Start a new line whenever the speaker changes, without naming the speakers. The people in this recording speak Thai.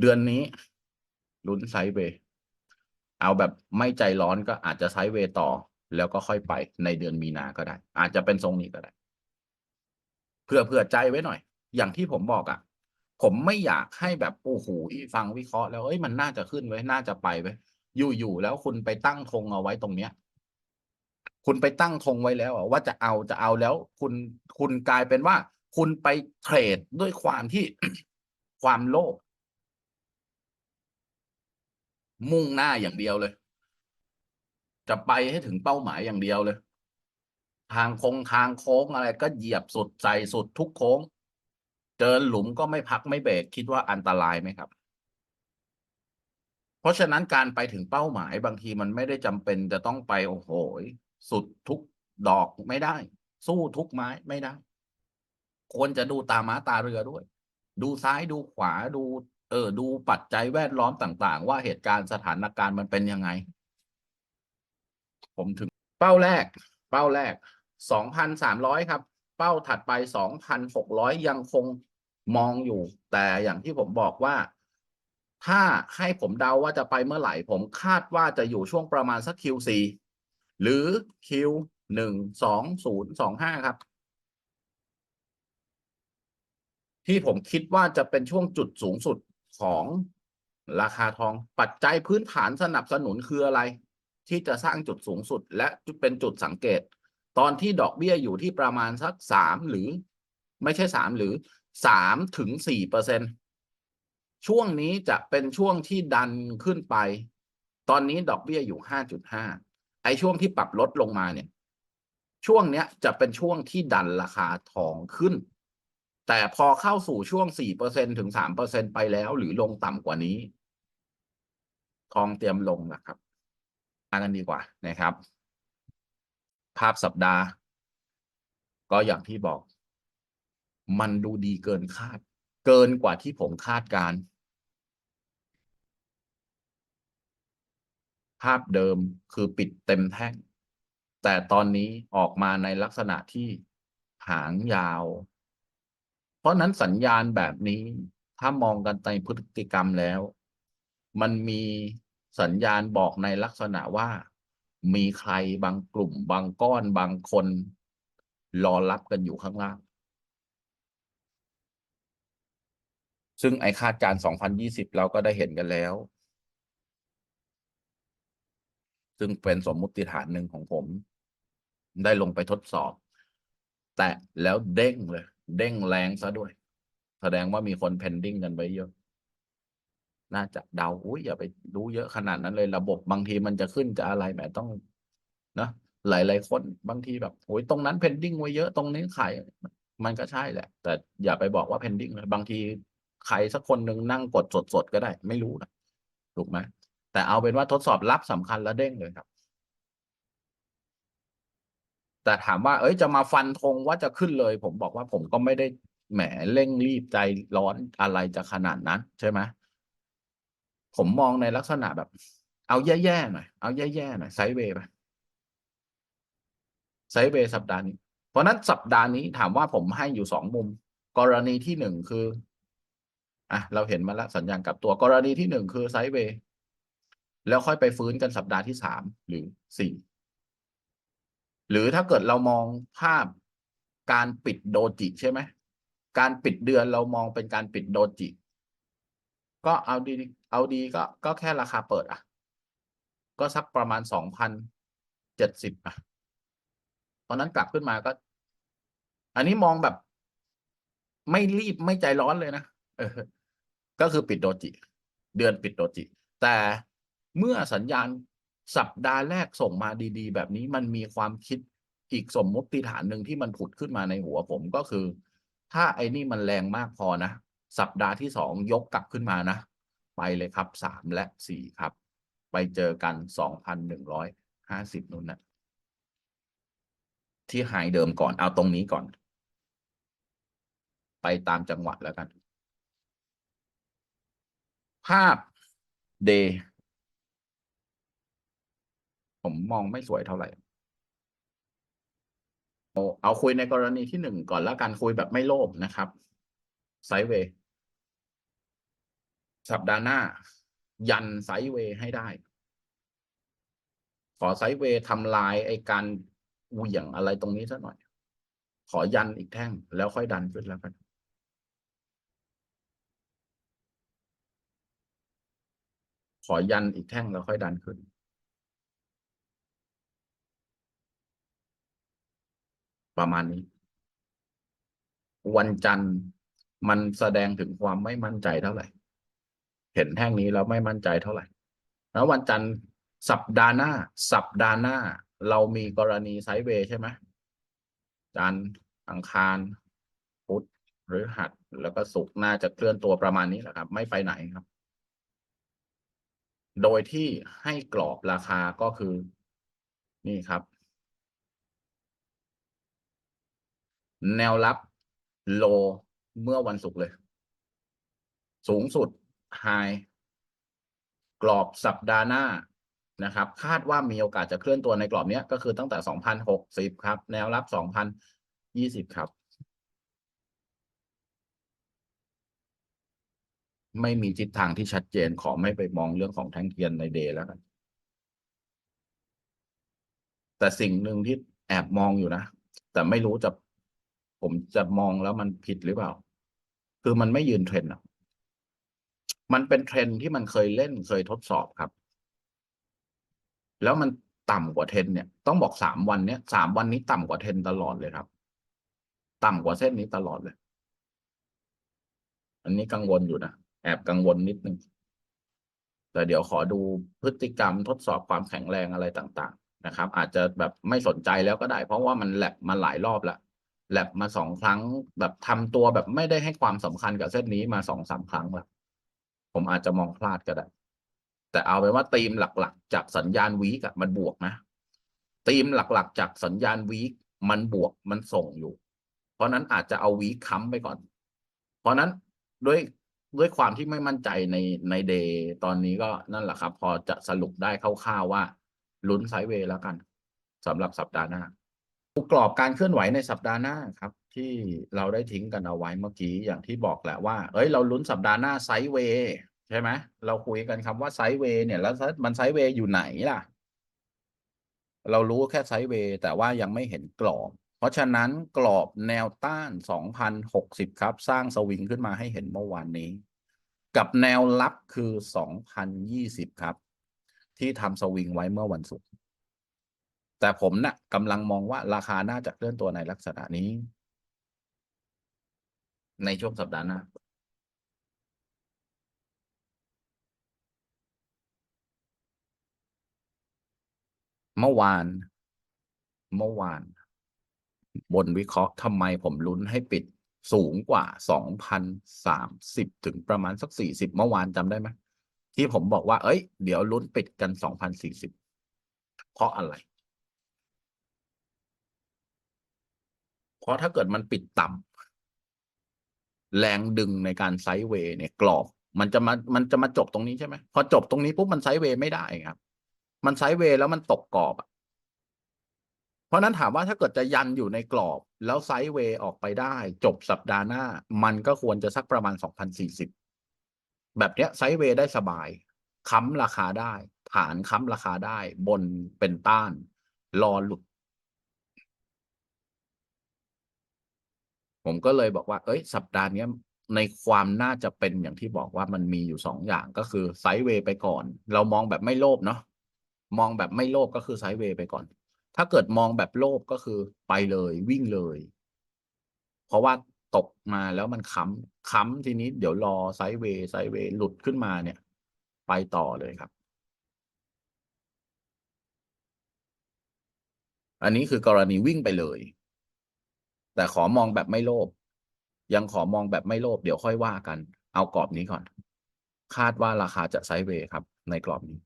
เดือนนี้ลุ้นไซด์เวย์เอาแบบไม่ใจร้อนก็อาจจะไซด์เวย์ต่อ แล้วก็ค่อยไปในเดือนมีนาก็ได้ อาจจะเป็นทรงนี้ก็ได้ เพื่อเผื่อใจไว้หน่อย อย่างที่ผมบอกอะ่ะ ผมไม่อยากให้แบบโอ้โหฟังวิเคราะห์แล้วเอ้ยมันน่าจะขึ้นไว้น่าจะไปไว้อยู่ๆแล้วคุณไปตั้งธงเอาไว้ตรงเนี้ย คุณไปตั้งธงไว้แล้วว่าจะเอาจะเอาแล้ว คุณคุณกลายเป็นว่า คุณไปเทรดด้วยความที่ความโลภ มุ่งหน้าอย่างเดียวเลย จะไปให้ถึงเป้าหมายอย่างเดียวเลย ทางโค้งทางโค้งอะไร ก็เหยียบสุดใจสุดทุกโค้ง เจอหลุมก็ไม่พักไม่เบรกคิดว่าอันตรายไหมครับ เพราะฉะนั้นการไปถึงเป้าหมายบางทีมันไม่ได้จำเป็นจะต้องไปโอ้โหสุดทุกดอกไม่ได้ สู้ทุกไม้ไม่ได้ควรจะดูตาม้าตาเรือด้วย ดูซ้ายดูขวาดู เออ ดูปัจจัยแวดล้อมต่าง ๆ ว่าเหตุการณ์สถานการณ์มันเป็นยังไง ผมถึงเป้าแรก เป้าแรกสองพันสามร้อยครับ เป้าถัดไปสองพันหกร้อยยังคงมองอยู่ แต่อย่างที่ผมบอกว่า ถ้าให้ผมเดาว่าจะไปเมื่อไหร่ ผมคาดว่าจะอยู่ช่วงประมาณสัก Q4 หรือ Q หนึ่งสองศูนย์สองห้าครับที่ผมคิดว่าจะเป็นช่วงจุดสูงสุด ของราคาทองปัจจัยพื้นฐานสนับสนุนคืออะไร ที่จะสร้างจุดสูงสุดและเป็นจุดสังเกต ตอนที่ดอกเบี้ยอยู่ที่ประมาณสักสามหรือ ไม่ใช่สามหรือสามถึงสี่เปอร์เซ็นช่วงนี้จะเป็นช่วงที่ดันขึ้นไป ตอนนี้ดอกเบี้ยอยู่ห้าจุดห้าไอช่วงที่ปรับลดลงมาเนี่ย ช่วงเนี้ยจะเป็นช่วงที่ดันราคาทองขึ้น แต่พอเข้าสู่ช่วงสี่เปอร์เซ็นถึงสามเปอร์เซ็นไปแล้วหรือลงต่ำกว่านี้ทองเตรียมลงนะครับมากันดีกว่านะครับ ภาพสัปดาห์ ก็อย่างที่บอก มันดูดีเกินคาด เกินกว่าที่ผมคาดการ ภาพเดิมคือปิดเต็มแท่ง แต่ตอนนี้ออกมาในลักษณะที่หางยาว เพราะนั้นสัญญาณแบบนี้ถ้ามองกันในพฤติกรรมแล้ว มันมีสัญญาณบอกในลักษณะว่า มีใครบางกลุ่ม บางก้อนบางคน รอรับกันอยู่ข้างล่าง ซึ่งไอคาดการณ์2020 เราก็ได้เห็นกันแล้ว ซึ่งเป็นสมมุติฐานหนึ่งของผม ได้ลงไปทดสอบ แต่แล้วเด้งเลย เด้งแรงซะด้วย แสดงว่ามีคนเพนดิ้งกันไว้เยอะ น่าจะเดาอุ้ยอย่าไปรู้เยอะขนาดนั้นเลยระบบบางทีมันจะขึ้นจะอะไรแหมต้องนะหลาย ๆ คนบางทีแบบโอ้ยตรงนั้นเพนดิ้งไว้เยอะตรงนี้ขายมันก็ใช่แหละ แต่อย่าไปบอกว่าเพนดิ้งเลยบางทีใครสักคนหนึ่งนั่งกดสดๆก็ได้ ไม่รู้นะถูกไหมแต่เอาเป็นว่าทดสอบรับสำคัญแล้วเด้งเลยครับ แต่ถามว่า เอ้ยจะมาฟันธงว่าจะขึ้นเลย ผมบอกว่าผมก็ไม่ได้แหมเร่งรีบใจร้อนอะไรจะขนาดนั้น ใช่ไหมผมมองในลักษณะแบบ เอาแย่ๆหน่อย เอาแย่ๆหน่อยไซเวย์ไปไซเวย์สัปดาห์นี้ เพราะนั้นสัปดาห์นี้ถามว่าผมให้อยู่สองมุม กรณีที่หนึ่งคืออะเราเห็นมาแล้วสัญญาณกลับตัวกรณีที่หนึ่งคือไซเวย์แล้วค่อยไปฟื้นกันสัปดาห์ที่สามหรือสี่ หรือถ้าเกิดเรามองภาพการปิดโดจิใช่ไหมการปิดเดือนเรามองเป็นการปิดโดจิ ก็เอาดีเอาดีก็ก็แค่ราคาเปิดอะ ก็สักประมาณสองพันเจ็ดสิบอะตอนนั้นกลับขึ้นมาก็ อันนี้มองแบบ ไม่รีบไม่ใจร้อนเลยนะเออ ก็คือปิดโดจิ เดือนปิดโดจิ แต่เมื่อสัญญาณสัปดาห์แรกส่งมาดี ๆ แบบนี้มันมีความคิด อีกสมมติฐานหนึ่งที่มันผุดขึ้นมาในหัวผมก็คือ ถ้าไอ้นี่มันแรงมากพอนะ สัปดาห์ที่สองยกกลับขึ้นมานะ ไปเลยครับสามและสี่ครับ ไปเจอกันสองพันหนึ่งร้อยห้าสิบนู่นนะที่หายเดิมก่อนเอาตรงนี้ก่อน ไปตามจังหวะแล้วกัน ภาพเดผมมองไม่สวยเท่าไหร่ เอาคุยในกรณีที่หนึ่งก่อนแล้วกันคุยแบบไม่โลภนะครับไซเวย์สัปดาห์หน้า ยันไซเวย์ให้ได้ ขอไซเวย์ทำลายไอการเหวี่ยงอะไรตรงนี้สักหน่อย ขอยันอีกแท่งแล้วค่อยดันขึ้นแล้วกันขอยันอีกแท่งแล้วค่อยดันขึ้น ประมาณนี้ วันจันทร์มันแสดงถึงความไม่มั่นใจเท่าไหร่ เห็นแท่งนี้แล้วไม่มั่นใจเท่าไหร่ แล้ววันจันทร์สัปดาห์หน้า สัปดาห์หน้า เรามีกรณีไซด์เวย์ใช่ไหมจันทร์อังคารพุธหรือหัดแล้วก็ศุกร์น่าจะเคลื่อนตัวประมาณนี้แหละครับ ไม่ไปไหนครับ โดยที่ให้กรอบราคาก็คือ นี่ครับ แนวรับโลเมื่อวันศุกร์เลย สูงสุดไฮกรอบสัปดาห์หน้านะครับ คาดว่ามีโอกาสจะเคลื่อนตัวในกรอบเนี้ยก็คือตั้งแต่สองพันหกสิบครับ แนวรับสองพันยี่สิบครับ ไม่มีทิศทางที่ชัดเจนขอไม่ไปมองเรื่องของแท่งเทียนในเดย์แล้วกัน แต่สิ่งหนึ่งที่แอบมองอยู่นะ แต่ไม่รู้จะ ผมจะมองแล้วมันผิดหรือเปล่า คือมันไม่ยืนเทรนด์อะมันเป็นเทรนด์ที่มันเคยเล่นเคยทดสอบครับ แล้วมันต่ำกว่าเทรนด์เนี่ย ต้องบอกสามวันเนี้ยสามวันนี้ต่ำกว่าเทรนด์ตลอดเลยครับ ต่ำกว่าเส้นนี้ตลอดเลย อันนี้กังวลอยู่นะแอบกังวลนิดนึงแต่เดี๋ยวขอดูพฤติกรรมทดสอบความแข็งแรงอะไรต่าง ๆ นะครับ อาจจะแบบไม่สนใจแล้วก็ได้ เพราะว่ามันแลบมาหลายรอบแล้ว แลบมาสองครั้ง แบบทำตัวแบบไม่ได้ให้ความสำคัญกับเส้นนี้มาสองสามครั้งแล้วผมอาจจะมองพลาดก็ได้ แต่เอาเป็นว่าธีมหลักๆ จากสัญญาณวีกมันบวกนะธีมหลักๆ จากสัญญาณวีคมันบวกมันส่งอยู่ เพราะนั้นอาจจะเอาวีคค้ำไปก่อน เพราะนั้นด้วยด้วยความที่ไม่มั่นใจในในเดย์ตอนนี้ก็นั่นแหละครับ พอจะสรุปได้คร่าวๆว่าลุ้นไซด์เวย์แล้วกันสำหรับสัปดาห์หน้า กรอบการเคลื่อนไหวในสัปดาห์หน้าครับ ที่เราได้ทิ้งกันเอาไว้เมื่อกี้อย่างที่บอกแหละว่า เอ้ยเราลุ้นสัปดาห์หน้าไซด์เวย์ใช่ไหมเราคุยกันคำว่าไซด์เวย์เนี่ยแล้วมันไซด์เวย์อยู่ไหนล่ะ เรารู้แค่ไซด์เวย์แต่ว่ายังไม่เห็นกรอบ เพราะฉะนั้นกรอบแนวต้าน 2,060 ครับ สร้างสวิงขึ้นมาให้เห็นเมื่อวานนี้ กับแนวรับคือ 2,020 ครับ ที่ทำสวิงไว้เมื่อวันศุกร์ แต่ผมนะ่ะกำลังมองว่าราคาน่าจะเคลื่อนตัวในลักษณะนี้ ในช่วงสัปดาห์หน้าเมื่อวาน เมื่อวาน บนวิเคราะห์ทำไมผมลุ้นให้ปิดสูงกว่า2,030ถึงประมาณสัก40เมื่อวานจำได้ไหมที่ผมบอกว่า เอ้ย เดี๋ยวลุ้นปิดกัน2,040เพราะอะไร เพราะถ้าเกิดมันปิดต่ำแรงดึงในการไซด์เวย์เนี่ยกรอบมันจะมามันจะมาจบตรงนี้ใช่ไหมพอจบตรงนี้ปุ๊บมันไซด์เวย์ไม่ได้ครับ มันไซด์เวย์แล้วมันตกกรอบอะเพราะนั้นถามว่าถ้าเกิดจะยันอยู่ในกรอบ แล้วไซด์เวย์ออกไปได้ จบสัปดาห์หน้า มันก็ควรจะสักประมาณ2,040แบบเนี้ยไซด์เวย์ได้สบาย ค้ำราคาได้ ฐานค้ำราคาได้ บนเป็นต้าน รอหลุด ผมก็เลยบอกว่า เอ้ย สัปดาห์นี้ในความน่าจะเป็นอย่างที่บอกว่ามันมีอยู่สองอย่างก็คือไซด์เวย์ไปก่อน เรามองแบบไม่โลภเนาะมองแบบไม่โลภก็คือไซด์เวย์ไปก่อน ถ้าเกิดมองแบบโลภก็คือไปเลยวิ่งเลย เพราะว่าตกมาแล้วมันค้ำค้ำทีนี้เดี๋ยวรอไซด์เวย์ไซด์เวย์หลุดขึ้นมาเนี่ย ไปต่อเลยครับ อันนี้คือกรณีวิ่งไปเลย แต่ขอมองแบบไม่โลภยังขอมองแบบไม่โลภเดี๋ยวค่อยว่ากัน เอากรอบนี้ก่อน คาดว่าราคาจะไซด์เวย์ครับ ในกรอบนี้